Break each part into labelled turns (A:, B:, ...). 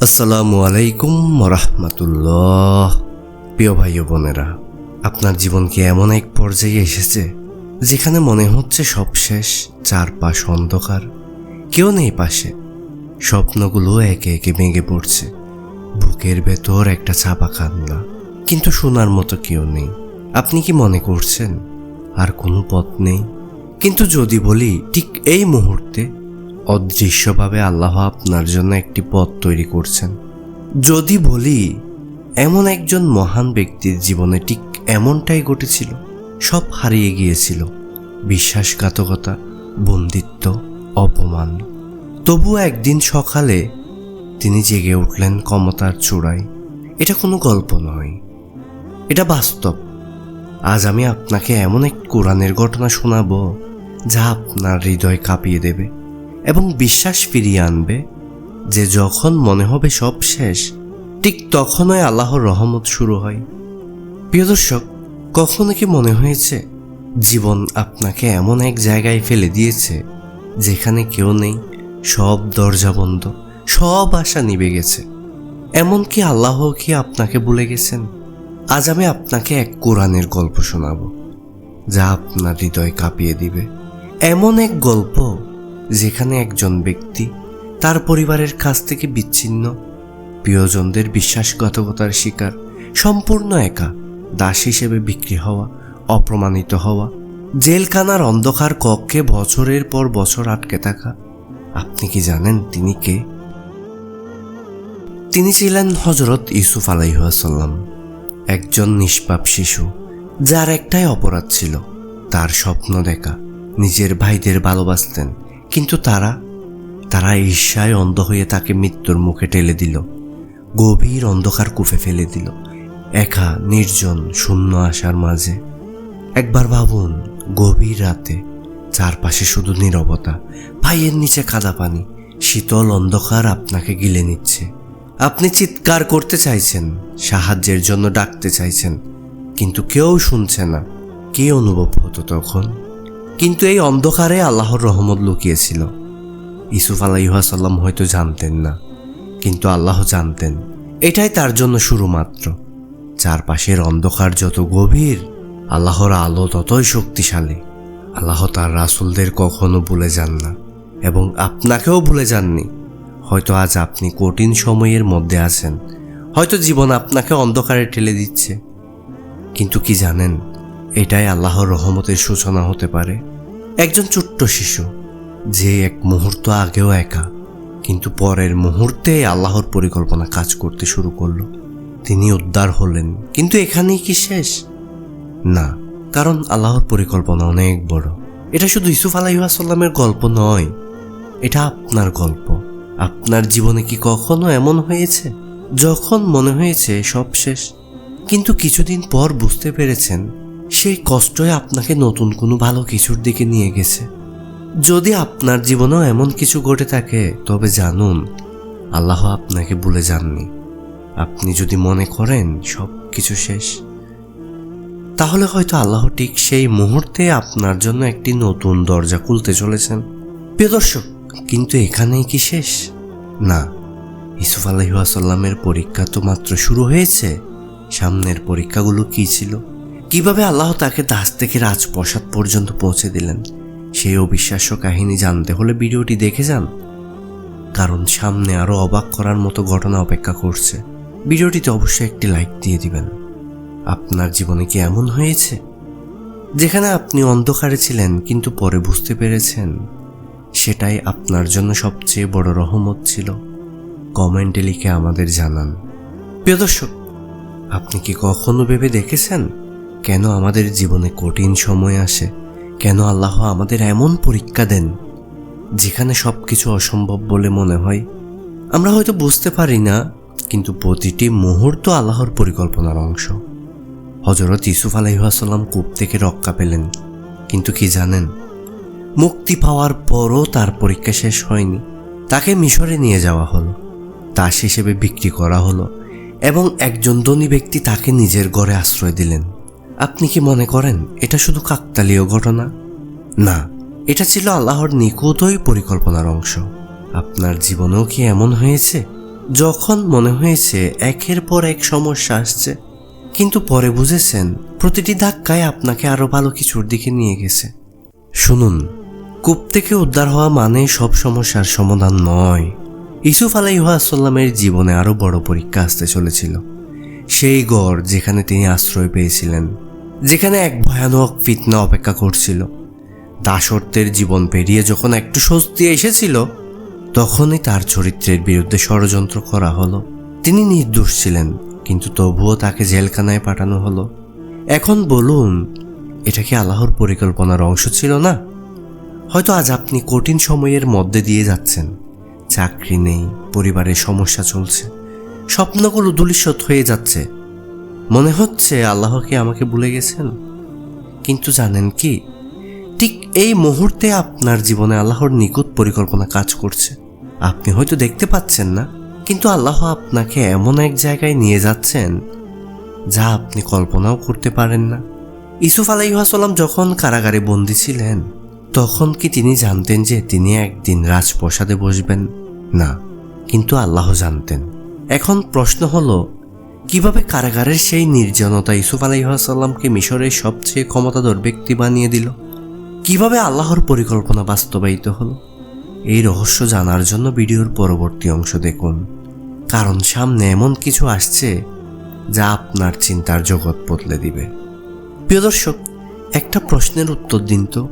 A: আসসালামু আলাইকুম রহমতুল্লাহ। প্রিয় ভাই বোনেরা, আপনার জীবন কি এমন এক পর্যায়ে এসেছে যেখানে মনে হচ্ছে সব শেষ, চারপাশ অন্ধকার? কেউ নেই পাশে। স্বপ্নগুলো একে একে ভেঙে পড়ছে। বুকের ভেতর একটা চাপা কান্না। কিন্তু শোনার মতো কেউ নেই। আপনি কি মনে করছেন, আর কোনো পথ নেই? কিন্তু যদি বলি, ঠিক এই মুহূর্তে অদৃশ্যভাবে আল্লাহ আপনার জন্য একটি পথ তৈরি করছেন। যদি বলি, এমন একজন মহান ব্যক্তির জীবনে ঠিক এমনটাই ঘটেছিল। সব হারিয়ে গিয়েছিল। বিশ্বাসঘাতকতা, বন্দিত্ব, অপমান। তবুও একদিন সকালে তিনি জেগে উঠলেন ক্ষমতার চূড়ায়। এটা কোনো গল্প নয়। এটা বাস্তব। আজ আমি আপনাকে এমন এক কোরআনের ঘটনা শোনাবো। যা আপনার হৃদয় কাঁপিয়ে দেবে এবং বিশ্বাস ফিরিয়ে আনবে যে যখন মনে হবে সব শেষ, ঠিক তখনই আল্লাহর রহমত শুরু হয়। প্রিয় দর্শক, কখনো কি মনে হয়েছে জীবন আপনাকে এমন এক জায়গায় ফেলে দিয়েছে যেখানে কেউ নেই, সব দরজা বন্ধ, সব আশা নিভে গেছে? এমনকি আল্লাহ কি আপনাকে ভুলে গেছেন? আজ আমি আপনাকে এক কোরআনের গল্প শোনাব, যা আপনার হৃদয় কাঁপিয়ে দিবে। এমন এক গল্প যেখানে একজন ব্যক্তি তার পরিবারের কাছ থেকে বিচ্ছিন্ন, প্রিয়জনদের বিশ্বাসঘাতকতার শিকার, সম্পূর্ণ একা, দাস হিসেবে বিক্রি হওয়া অপ্রমাণিত হওয়া, জেলখানার অন্ধকার কক্ষে বছরের পর বছর আটকে থাকা। আপনি কি জানেন তিনি কে? তিনি ছিলেন হজরত ইউসুফ আলাইহাসাল্লাম একজন নিষ্পাপ শিশু, যার একটাই অপরাধ ছিল তার স্বপ্ন দেখা। নিজের ভাইদের ভালোবাসতেন। কিন্তু তারা তারা ঈর্ষায় অন্ধ হয়ে তাকে মৃত্যুর মুখে ঠেলে দিল। গভীর অন্ধকার কুফে ফেলে দিল, একা, নির্জন, শূন্য আশার মাঝে। একবার ভাবুন, গভীর রাতে চারপাশে শুধু নীরবতা, ভাইয়ের নিচে কাদা পানি, শীতল অন্ধকার আপনাকে গিলে নিচ্ছে। আপনি চিৎকার করতে চাইছেন, সাহায্যের জন্য ডাকতে চাইছেন, কিন্তু কেউ শুনছে না। কে অনুভব হতো তখন? কিন্তু এই অন্ধকারে আল্লাহর রহমত লুকিয়েছিল। ইসুফ আলাইহাসাল্লাম হয়তো জানতেন না, কিন্তু আল্লাহ জানতেন। এটাই তার জন্য শুরু মাত্র। চারপাশের অন্ধকার যত গভীর, আল্লাহর আলো ততই শক্তিশালী। আল্লাহ তার রাসুলদের কখনো ভুলে যান না এবং আপনাকেও ভুলে যাননি। হয়তো আজ আপনি কঠিন সময়ের মধ্যে আছেন, হয়তো জীবন আপনাকে অন্ধকারে ঠেলে দিচ্ছে। কিন্তু কি জানেন এটাই আল্লাহর রহমতের সূচনা হতে পারে। একজন ছোট্ট শিশু, যে এক মুহূর্ত আগেও একা, কিন্তু পরের মুহূর্তে আল্লাহর পরিকল্পনা কাজ করতে শুরু করল। তিনি উদ্ধার হলেন, কিন্তু এখানেই কি শেষ? না, কারণ আল্লাহর পরিকল্পনা অনেক বড়। এটা শুধু ইসুফ আলাইসাল্লামের গল্প নয়, এটা আপনার গল্প। আপনার জীবনে কি কখনো এমন হয়েছে? যখন মনে হয়েছে সব শেষ, কিন্তু কিছুদিন পর বুঝতে পেরেছেন সেই কষ্টই আপনাকে নতুন কোনো ভালো কিছুর দিকে নিয়ে গেছে। যদি আপনার জীবনেও এমন কিছু ঘটে থাকে, তবে জানুন, আল্লাহ আপনাকে ভুলে যাননি। আপনি যদি মনে করেন সব কিছু শেষ, তাহলে হয়তো আল্লাহ ঠিক সেই মুহূর্তে আপনার জন্য একটি নতুন দরজা খুলতে চলেছেন। প্রিয় দর্শক, কিন্তু এখানেই কি শেষ? না। ইসুফ আলহিহাসাল্লামের পরীক্ষা তো মাত্র শুরু হয়েছে। সামনের পরীক্ষাগুলো কি ছিল? কীভাবে আল্লাহ তাকে দাস থেকে রাজপ্রসাদ পর্যন্ত পৌঁছে দিলেন? সেই অবিশ্বাস্য কাহিনী জানতে হলে ভিডিওটি দেখে যান। কারণ সামনে আরও অবাক করার মতো ঘটনা অপেক্ষা করছে। ভিডিওটিতে অবশ্যই একটি লাইক দিয়ে দিবেন। আপনার জীবনে কি এমন হয়েছে? যেখানে আপনি অন্ধকারে ছিলেন, কিন্তু পরে বুঝতে পেরেছেন, সেটাই আপনার জন্য সবচেয়ে বড় রহমত ছিল। কমেন্টে লিখে আমাদের জানান। প্রিয় দর্শক, আপনি কি কখনো ভেবে দেখেছেন কেন আমাদের জীবনে কঠিন সময় আসে? কেন আল্লাহ আমাদের এমন পরীক্ষা দেন? যেখানে সব কিছু অসম্ভব বলে মনে হয়। আমরা হয়তো বুঝতে পারি না, কিন্তু প্রতিটি মুহূর্ত আল্লাহর পরিকল্পনার অংশ। হজরত ইসুফ আলহিহাসাল্লাম কূপ থেকে রক্ষা পেলেন, কিন্তু কি জানেন? মুক্তি পাওয়ার পরও তার পরীক্ষা শেষ হয়নি। তাকে মিশরে নিয়ে যাওয়া হলো। দাস হিসেবে বিক্রি করা হলো এবং একজন ধনী ব্যক্তি তাকে নিজের ঘরে আশ্রয় দিলেন। আপনি কি মনে করেন এটা শুধু কাকতালীয় ঘটনা? না, এটা ছিল আল্লাহর নিখুঁতই পরিকল্পনার অংশ। আপনার জীবনেও কি এমন হয়েছে? যখন মনে হয়েছে একের পর এক সমস্যা আসছে, কিন্তু পরে বুঝেছেন প্রতিটি ধাক্কায় আপনাকে আরও ভালো কিছুর দিকে নিয়ে গেছে। শুনুন, কূপ থেকে উদ্ধার হওয়া মানে সব সমস্যার সমাধান নয়। ইসুফ আলাইহাসাল্লামের জীবনে আরও বড় পরীক্ষা আসতে চলেছিল। সেই গড় যেখানে তিনি আশ্রয় পেয়েছিলেন যেখানে এক ভয়ানক ফিতনা অপেক্ষা করছিল। দাসত্বের জীবন পেরিয়ে যখন একটু স্বস্তি এসেছিল, তখনই তার চরিত্রের বিরুদ্ধে ষড়যন্ত্র করা হলো। তিনি নির্দোষ ছিলেন, কিন্তু তবুও তাকে জেলখানায় পাঠানো হলো। এখন বলুন, এটা কি আল্লাহর পরিকল্পনার অংশ ছিল না? হয়তো আজ আপনি কঠিন সময়ের মধ্যে দিয়ে যাচ্ছেন। চাকরি নেই, পরিবারের সমস্যা চলছে, স্বপ্নগুলো দুলিশত হয়ে যাচ্ছে। মনে হচ্ছে আল্লাহকে আমাকে ভুলে গেছেন? কিন্তু জানেন কি, ঠিক এই মুহূর্তে আপনার জীবনে আল্লাহর নিখুঁত পরিকল্পনা কাজ করছে। আপনি হয়তো দেখতে পাচ্ছেন না, কিন্তু আল্লাহ আপনাকে এমন এক জায়গায় নিয়ে যাচ্ছেন যা আপনি কল্পনাও করতে পারেন না। ইসুফ আলাইহাসাল্লাম যখন কারাগারে বন্দী ছিলেন, তখন কি তিনি জানতেন যে তিনি একদিন রাজপ্রসাদে বসবেন? না, কিন্তু আল্লাহ জানতেন। এখন প্রশ্ন হলো কীভাবে কারাগারের সেই নির্জনতা ইসুফ আলাইহাসাল্লামকে মিশরের সবচেয়ে ক্ষমতাধর ব্যক্তি বানিয়ে দিল? কীভাবে আল্লাহর পরিকল্পনা বাস্তবায়িত হলো? এই রহস্য জানার জন্য ভিডিওর পরবর্তী অংশ দেখুন। কারণ সামনে এমন কিছু আসছে যা আপনার চিন্তার জগৎ বদলে দিবে। প্রিয় দর্শক, একটা প্রশ্নের উত্তর দিন তো।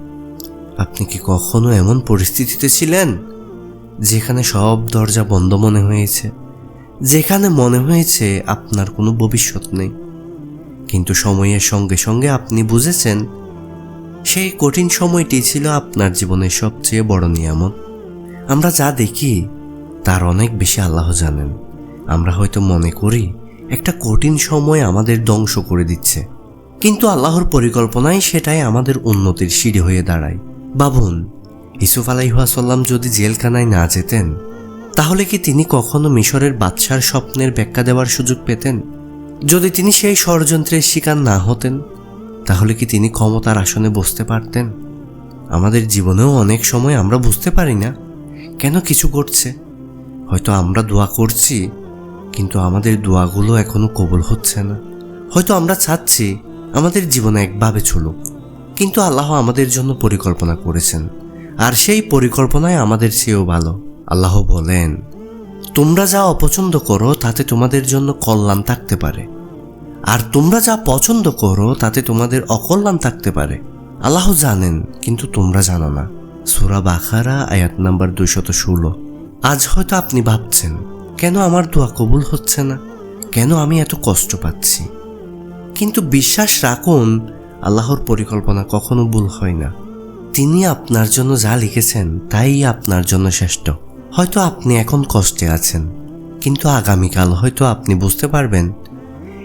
A: আপনি কি কখনো এমন পরিস্থিতিতে ছিলেন যেখানে সব দরজা বন্ধ মনে হয়েছে? যেখানে মনে হয়েছে আপনার কোনো ভবিষ্যৎ নেই। কিন্তু সময়ের সঙ্গে সঙ্গে আপনি বুঝেছেন, সেই কঠিন সময়টি ছিল আপনার জীবনের সবচেয়ে বড় নিয়ামত। আমরা যা দেখি, তার অনেক বেশি আল্লাহ জানেন। আমরা হয়তো মনে করি, একটা কঠিন সময় আমাদের ধ্বংস করে দিচ্ছে। কিন্তু আল্লাহর পরিকল্পনায় সেটাই আমাদের উন্নতির সিঁড়ি হয়ে দাঁড়ায়। বাবুন ইসুফ আলাইহাসাল্লাম যদি জেলখানায় না যেতেন তাহলে কি তিনি কখনো মিশরের বাদশার স্বপ্নের ব্যাখ্যা দেওয়ার সুযোগ পেতেন? যদি তিনি সেই ষড়যন্ত্রের শিকার না হতেন, তাহলে কি তিনি ক্ষমতার আসনে বসতে পারতেন? আমাদের জীবনেও অনেক সময় আমরা বুঝতে পারি না। কেন কিছু ঘটছে? হয়তো আমরা দোয়া করছি, কিন্তু আমাদের দোয়াগুলো এখনও কবুল হচ্ছে না। হয়তো আমরা চাচ্ছি, আমাদের জীবনে একভাবে চলুক। কিন্তু আল্লাহ আমাদের জন্য পরিকল্পনা করেছেন, আর সেই পরিকল্পনায় আমাদের চেয়েও ভালো। আল্লাহ বলেন, তোমরা যা অপছন্দ করো, তাতে তোমাদের জন্য কল্যাণ থাকতে পারে। আর তোমরা যা পছন্দ করো, তাতে তোমাদের অকল্যাণ থাকতে পারে। আল্লাহ জানেন, কিন্তু তোমরা জানো না। সুরা বাখারা আয়াত নাম্বার দুইশত ষোলো। আজ হয়তো আপনি ভাবছেন, কেন আমার দোয়া কবুল হচ্ছে না? কেন আমি এত কষ্ট পাচ্ছি? কিন্তু বিশ্বাস রাখুন, আল্লাহর পরিকল্পনা কখনো ভুল হয় না। তিনি আপনার জন্য যা লিখেছেন, তাই আপনার জন্য শ্রেষ্ঠ। হয়তো আপনি এখন কষ্টে আছেন, কিন্তু আগামীকাল হয়তো আপনি বুঝতে পারবেন,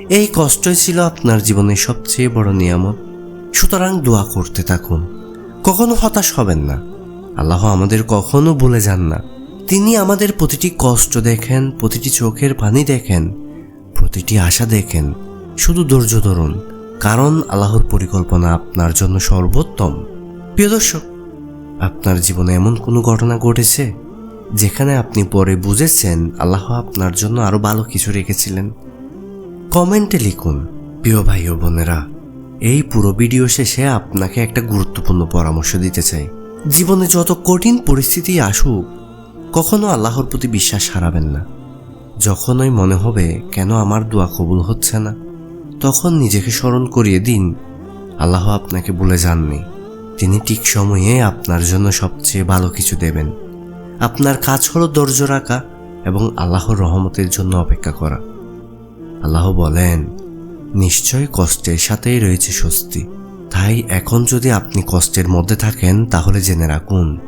A: এই কষ্টই ছিল আপনার জীবনের সবচেয়ে বড় নিয়ামত। সুতরাং দোয়া করতে থাকুন। কখনো হতাশ হবেন না। আল্লাহ আমাদের কখনো ভুলে যান না। তিনি আমাদের প্রতিটি কষ্ট দেখেন, প্রতিটি চোখের পানি দেখেন, প্রতিটি আশা দেখেন। শুধু ধৈর্য ধরুন, কারণ আল্লাহর পরিকল্পনা আপনার জন্য সর্বোত্তম। প্রিয় দর্শক, আপনার জীবনে এমন কোনো ঘটনা ঘটেছে? যেখানে আপনি পরে বুঝেছেন আল্লাহ আপনার জন্য আরও ভালো কিছু রেখেছিলেন। কমেন্টে লিখুন, প্রিয় ভাই ও বোনেরা, এই পুরো ভিডিও শেষে আপনাকে একটা গুরুত্বপূর্ণ পরামর্শ দিতে চাই। জীবনে যত কঠিন পরিস্থিতি আসুক, কখনো আল্লাহর প্রতি বিশ্বাস হারাবেন না। যখনই মনে হবে, কেন আমার দোয়া কবুল হচ্ছে না? তখন নিজেকে স্মরণ করিয়ে দিন, আল্লাহ আপনাকে বলে যাননি। তিনি ঠিক সময়ে আপনার জন্য সবচেয়ে ভালো কিছু দেবেন। আপনার কাজ হলো ধৈর্য রাখা এবং আল্লাহর রহমতের জন্য অপেক্ষা করা। আল্লাহ বলেন, নিশ্চয় কষ্টের সাথেই রয়েছে স্বস্তি। তাই এখন যদি আপনি কষ্টের মধ্যে থাকেন, তাহলে জেনে রাখুন,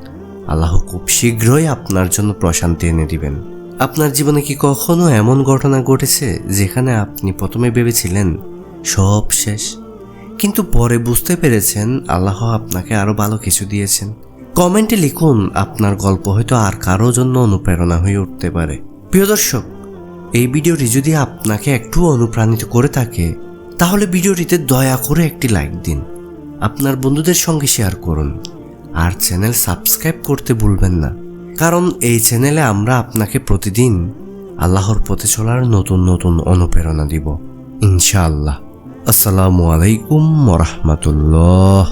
A: আল্লাহ খুব শীঘ্রই আপনার জন্য প্রশান্তি এনে দিবেন। আপনার জীবনে কি কখনো এমন ঘটনা ঘটেছে যেখানে আপনি প্রথমে ভেবেছিলেন, সব শেষ? কিন্তু পরে বুঝতে পেরেছেন, আল্লাহ আপনাকে আরও ভালো কিছু দিয়েছেন। কমেন্টে লিখুন, আপনার গল্প হয়তো আর কারও জন্য অনুপ্রেরণা হয়ে উঠতে পারে। প্রিয় দর্শক, এই ভিডিওটি যদি আপনাকে একটু অনুপ্রাণিত করে থাকে, তাহলে ভিডিওটিতে দয়া করে একটি লাইক দিন, আপনার বন্ধুদের সঙ্গে শেয়ার করুন, আর চ্যানেল সাবস্ক্রাইব করতে ভুলবেন না, কারণ এই চ্যানেলে আমরা আপনাকে প্রতিদিন আল্লাহর পথে চলার নতুন নতুন অনুপ্রেরণা দিব, ইনশাআল্লাহ। আসসালামু আলাইকুম রহমতুল্লাহ।